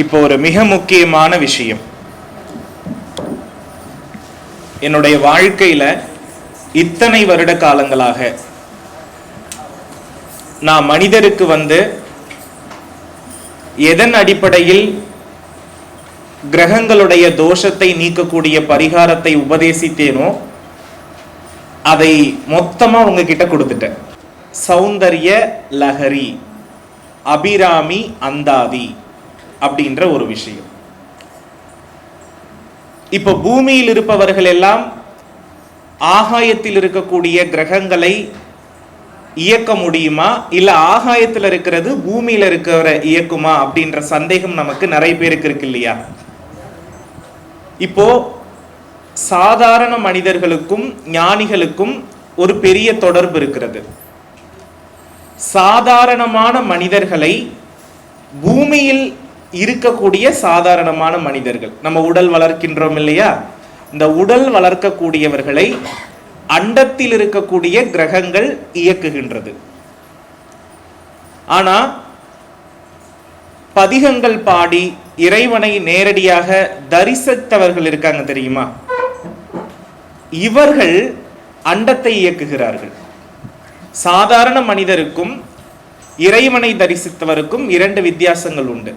இப்போ ஒரு மிக முக்கியமான விஷயம். என்னுடைய வாழ்க்கையில இத்தனை வருட காலங்களாக நான் மனிதருக்கு வந்து எதன் அடிப்படையில் கிரகங்களுடைய தோஷத்தை நீக்கக்கூடிய பரிகாரத்தை உபதேசித்தேனோ அதை மொத்தமா உங்ககிட்ட கொடுத்துட்டேன். சௌந்தர்ய லஹரி அபிராமி அந்தாதி. அப்படின்ற ஒரு விஷயம். இப்போ பூமியில் இருப்பவர்கள் எல்லாம் ஆகாயத்தில் இருக்கக்கூடிய கிரகங்களை இயக்க முடியுமா? இல்ல ஆகாயத்தில் இருக்கிறது பூமியில இருக்கிற இயக்குமா? அப்படின்ற சந்தேகம் நமக்கு நிறைய பேருக்கு இருக்கு இல்லையா? இப்போ சாதாரண மனிதர்களுக்கும் ஞானிகளுக்கும் ஒரு பெரிய தொடர்பு இருக்கிறது. சாதாரணமான மனிதர்களை பூமியில் இருக்கக்கூடிய சாதாரணமான மனிதர்கள். நம்ம உடல் வளர்க்கின்றோம் இல்லையா? இந்த உடல் வளர்க்கக்கூடியவர்களை அண்டத்தில் இருக்கக்கூடிய கிரகங்கள் இயக்குகின்றது. ஆனா பதிகங்கள் பாடி இறைவனை நேரடியாக தரிசித்தவர்கள் இருக்காங்க தெரியுமா? இவர்கள் அண்டத்தை இயக்குகிறார்கள். சாதாரண மனிதருக்கும் இறைவனை தரிசித்தவருக்கும் இரண்டு வித்தியாசங்கள் உண்டு.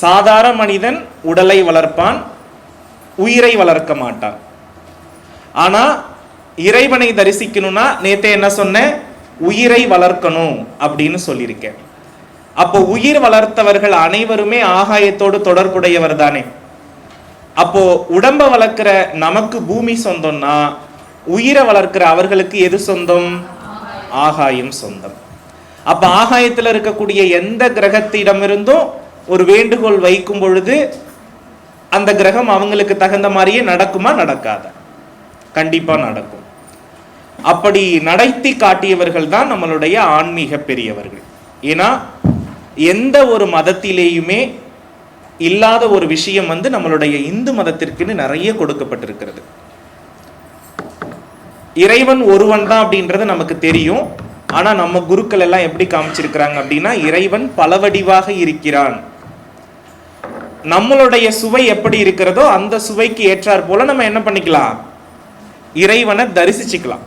சாதாரண மனிதன் உடலை வளர்ப்பான் உயிரை வளர்க்க மாட்டான். ஆனா இறைவனை தரிசிக்கணும்னா நேத்தே என்ன சொன்னேன்? உயிரை வளர்க்கணும் அப்படின்னு சொல்லியிருக்கேன். அப்போ உயிர் வளர்த்தவர்கள் அனைவருமே ஆகாயத்தோடு தொடர்புடையவர் தானே. அப்போ உடம்ப வளர்க்கிற நமக்கு பூமி சொந்தம்னா உயிரை வளர்க்கிற அவர்களுக்கு எது சொந்தம்? ஆகாயம் சொந்தம். அப்ப ஆகாயத்தில் இருக்கக்கூடிய எந்த கிரகத்திடமிருந்தும் ஒரு வேண்டுகோள் வைக்கும் பொழுது அந்த கிரகம் அவங்களுக்கு தகுந்த மாதிரியே நடக்குமா நடக்காத? கண்டிப்பா நடக்கும். அப்படி நடத்தி காட்டியவர்கள் தான் நம்மளுடைய ஆன்மீக பெரியவர்கள். ஏன்னா எந்த ஒரு மதத்திலேயுமே இல்லாத ஒரு விஷயம் வந்து நம்மளுடைய இந்து மதத்திற்குன்னு நிறைய கொடுக்கப்பட்டிருக்கிறது. இறைவன் ஒருவன் தான் அப்படின்றது நமக்கு தெரியும். ஆனா நம்ம குருக்கள் எல்லாம் எப்படி காமிச்சிருக்கிறாங்க அப்படின்னா இறைவன் பலவடிவாக இருக்கிறான். நம்மளுடைய சுவை எப்படி இருக்கிறதோ அந்த சுவைக்கு ஏற்றாற் போல நம்ம என்ன பண்ணிக்கலாம்? இறைவனை தரிசிச்சுக்கலாம்.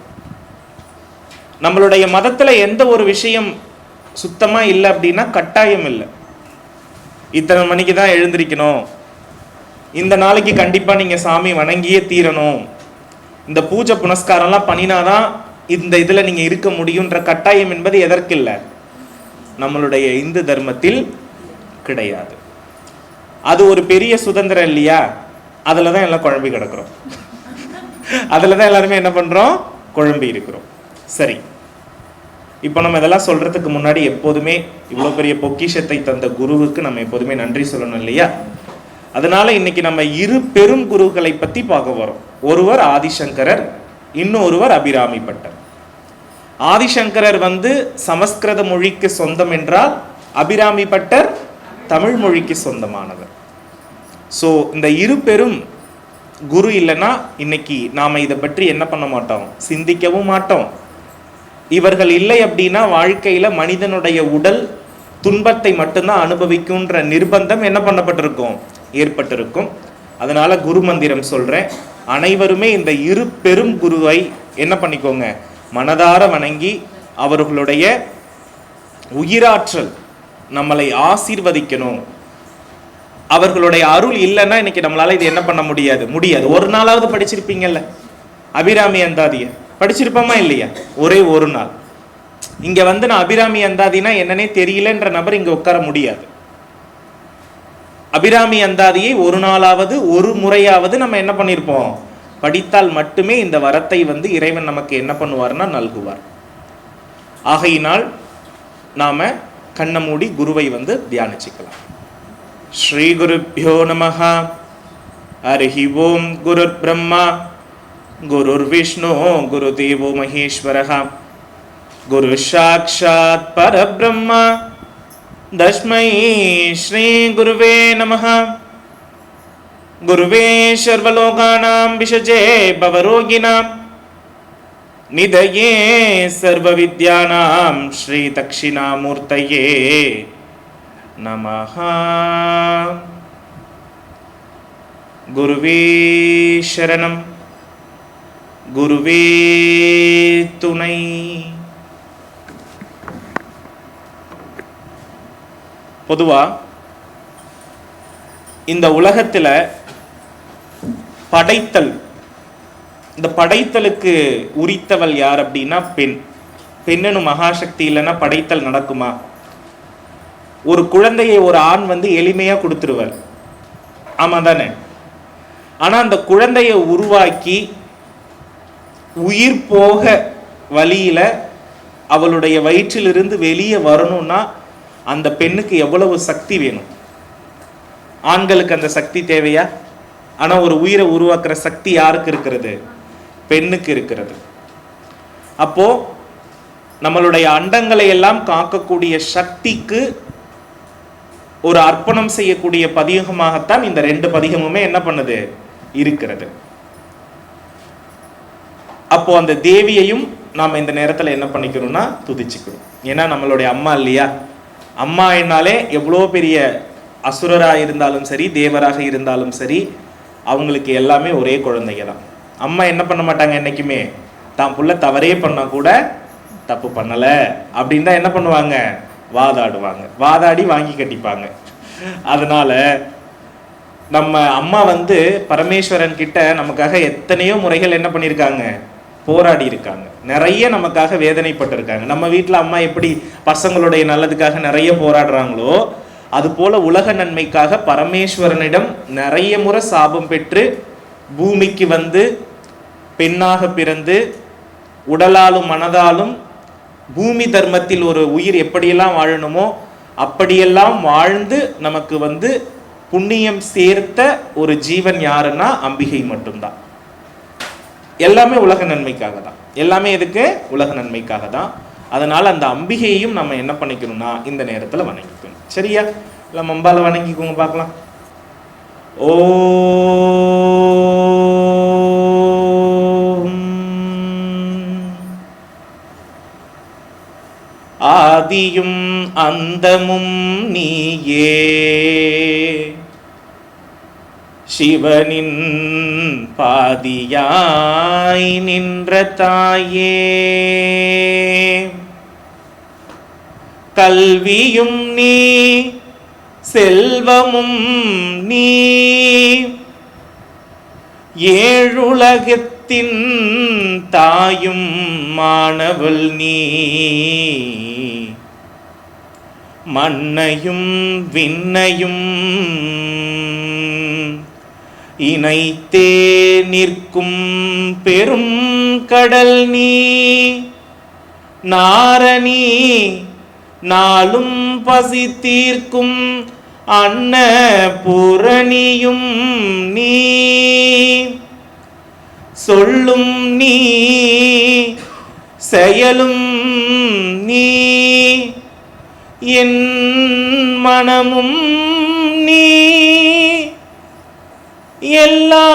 நம்மளுடைய மதத்துல எந்த ஒரு விஷயம் சுத்தமா இல்லை அப்படின்னா கட்டாயம் இல்லை. இத்தனை மணிக்கு தான் எழுந்திருக்கணும். இந்த நாளைக்கு கண்டிப்பா நீங்க சாமி வணங்கியே தீரணும். இந்த பூஜை புனஸ்காரம்லாம் பண்ணினாதான் இந்த இதுல நீங்க இருக்க முடியுன்ற கட்டாயம் என்பது எதற்கில்லை? நம்மளுடைய இந்து தர்மத்தில் கிடையாது. அது ஒரு பெரிய சுதந்திரம் இல்லையா? அதில் தான் எல்லாம் குழம்பி கிடக்குறோம். அதில் தான் எல்லாருமே என்ன பண்ணுறோம் குழம்பி இருக்கிறோம். சரி. இப்போ நம்ம இதெல்லாம் சொல்கிறதுக்கு முன்னாடி எப்போதுமே இவ்வளோ பெரிய பொக்கிஷத்தை தந்த குருவுக்கு நம்ம எப்போதுமே நன்றி சொல்லணும் இல்லையா? அதனால இன்னைக்கு நம்ம இரு பெரும் குருக்களை பற்றி பார்க்க வரோம் ஒருவர் ஆதிசங்கரர் இன்னொருவர் அபிராமி பட்டர். ஆதிசங்கரர் வந்து சமஸ்கிருத மொழிக்கு சொந்தம் என்றால் அபிராமி பட்டர் தமிழ் மொழிக்கு சொந்தமானவர். ஸோ இந்த இரு பெரும் குரு இல்லைன்னா இன்னைக்கு நாம் இதை பற்றி என்ன பண்ண மாட்டோம்? சிந்திக்கவும் மாட்டோம். இவர்கள் இல்லை அப்படின்னா வாழ்க்கையில் மனிதனுடைய உடல் துன்பத்தை மட்டும்தான் அனுபவிக்கும்ன்ற நிர்பந்தம் என்ன பண்ணப்பட்டிருக்கும்? ஏற்பட்டிருக்கும். அதனால குரு மந்திரம் சொல்கிறேன் அனைவருமே இந்த இரு பெரும் குருவை என்ன பண்ணிக்கோங்க? மனதார வணங்கி அவர்களுடைய உயிராற்றல் நம்மளை ஆசீர்வதிக்கணும். அவர்களுடைய அருள் இல்லைன்னா இன்னைக்கு நம்மளால இது என்ன பண்ண முடியாது? முடியாது. ஒரு நாளாவது படிச்சிருப்பீங்கல்ல? அபிராமி அந்தாதிய. படிச்சிருப்போமா இல்லையா? ஒரே ஒரு நாள். இங்க வந்து நான் அபிராமி அந்தாதினா என்னன்னே தெரியலன்ற நபர் இங்க உட்கார முடியாது. அபிராமி அந்தாதியை ஒரு நாளாவது ஒரு முறையாவது நம்ம என்ன பண்ணியிருப்போம் படித்தால் மட்டுமே இந்த வரத்தை வந்து இறைவன் நமக்கு என்ன பண்ணுவார்னா நல்குவார். ஆகையினால் நாம கண்ணை மூடி குருவை வந்து தியானிச்சுக்கலாம் ஸ்ரீ குருப்பியோ நமஹ ஹரிஹி ஓம் குருர் பிரம்மா குருர் விஷ்ணு குருதேவோ மகேஸ்வரः குரு சாட்சாத் பரபிரம்மா தஸ்மை ஸ்ரீ குருவே நமः गुरुवे सर्वलोकानां विषजे भवरोगिणां निधये सर्वविद्यानां श्रीदक्षिणामूर्तये நமஹ குருவே சரணம் குருவே துணை பொதுவா இந்த உலகத்துல படைத்தல் இந்த படைத்தலுக்கு உரித்தவள் யார் அப்படின்னா பெண். பெண்ணனு மகாசக்தி இல்லைன்னா படைத்தல் நடக்குமா? ஒரு குழந்தையை ஒரு ஆண் வந்து எளிமையாக கொடுத்துருவார் ஆமாம் தானே? ஆனால் அந்த குழந்தையை உருவாக்கி உயிர் போக வழியில் அவளுடைய வயிற்றிலிருந்து வெளியே வரணும்னா அந்த பெண்ணுக்கு எவ்வளவு சக்தி வேணும்? ஆண்களுக்கு அந்த சக்தி தேவையா? ஆனால் ஒரு உயிரை உருவாக்குற சக்தி யாருக்கு இருக்கிறது? பெண்ணுக்கு இருக்கிறது. அப்போ நம்மளுடைய அண்டங்களை எல்லாம் காக்கக்கூடிய சக்திக்கு ஒரு அர்ப்பணம் செய்யக்கூடிய பதிகமாகத்தான் இந்த ரெண்டு பதிகமுமே என்ன பண்ணுது? இருக்கிறது. அப்போ அந்த தேவியையும் நாம் இந்த நேரத்தில் என்ன பண்ணிக்கிறோம்னா துதிச்சுக்கிறோம். ஏன்னா நம்மளுடைய அம்மா இல்லையா? அம்மா என்னாலே எவ்வளோ பெரிய அசுரராக இருந்தாலும் சரி தேவராக இருந்தாலும் சரி அவங்களுக்கு எல்லாமே ஒரே குழந்தைங்க தான். அம்மா என்ன பண்ண மாட்டாங்க என்னைக்குமே? தான் புள்ள தவறே பண்ணால் கூட தப்பு பண்ணலை. அப்படின்னு தான் என்ன பண்ணுவாங்க? வாதாடுவாங்க. வாதாடி வாங்கி கட்டிப்பாங்க. அதனால நம்ம அம்மா வந்து பரமேஸ்வரன் கிட்ட நமக்காக எத்தனையோ முறைகள் என்ன பண்ணியிருக்காங்க? போராடி இருக்காங்க. நிறைய நமக்காக வேதனைப்பட்டிருக்காங்க. நம்ம வீட்டில் அம்மா எப்படி பசங்களுடைய நல்லதுக்காக நிறைய போராடுறாங்களோ அது போல உலக நன்மைக்காக பரமேஸ்வரனிடம் நிறைய முறை சாபம் பெற்று பூமிக்கு வந்து பெண்ணாக பிறந்து உடலாலும் மனதாலும் பூமி தர்மத்தில் ஒரு உயிர் எப்படியெல்லாம் வாழணுமோ அப்படியெல்லாம் வாழ்ந்து நமக்கு வந்து புண்ணியம் சேர்த்த ஒரு ஜீவன் யாருன்னா அம்பிகை மட்டும்தான். எல்லாமே உலக நன்மைக்காக தான். எல்லாமே எதுக்கு? உலக நன்மைக்காக தான். அதனால அந்த அம்பிகையையும் நம்ம என்ன பண்ணிக்கணும்னா இந்த நேரத்தில் வணங்கிக்கணும். சரியா? இல்லை மம்பால வணங்கிக்கோங்க பார்க்கலாம். ஓ ஆதியும் அந்தமும் நீயே. சிவனின் பாதியாய் நின்ற தாயே. கல்வியும் நீ செல்வமும் நீ. ஏழுலகத் மனத்தின் தாயும் மாணவள் நீ. மண்ணையும் விண்ணையும் இணைத்தே நிற்கும் பெரும் கடல் நீ. நாரணி நாளும் பசி தீர்க்கும் அன்ன பூரணியும் நீ. சொல்லும் நீ செயலும் நீ என் மனமும் நீ எல்லா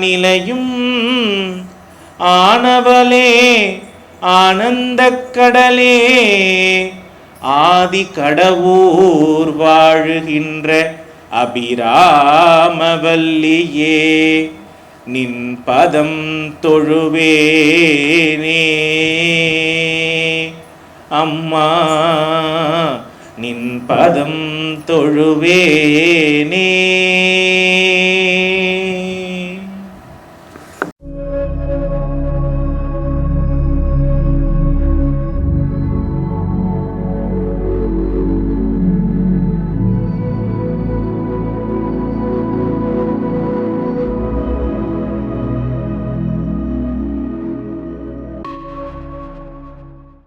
நிலையும் ஆனவளே ஆனந்த கடலே ஆதி கடவுர் வாழுகின்ற அபிராமவல்லியே நின் பதம் தொழுவேனே. அம்மா நின் பதம் தொழுவேனே.